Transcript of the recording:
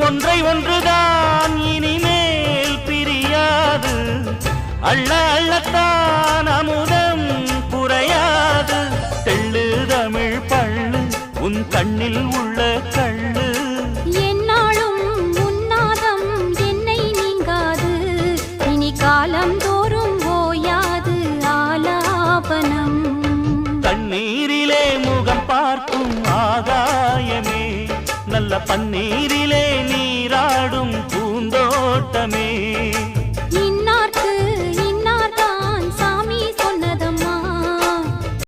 ஒன்றை ஒன்றுதான் இனிமேல் பிரியாது. அள்ள அள்ளத்தான் அமுதம். உன் கண்ணில் உள்ள கள்ளு என்னாலும் உன்னாதம் என்னை நீங்காது. இனி காலம் தோறும் ஓயாது ஆலாபனம். தண்ணீரிலே முகம் பார்க்கும் ஆகாயமே. நல்ல பன்னீரிலே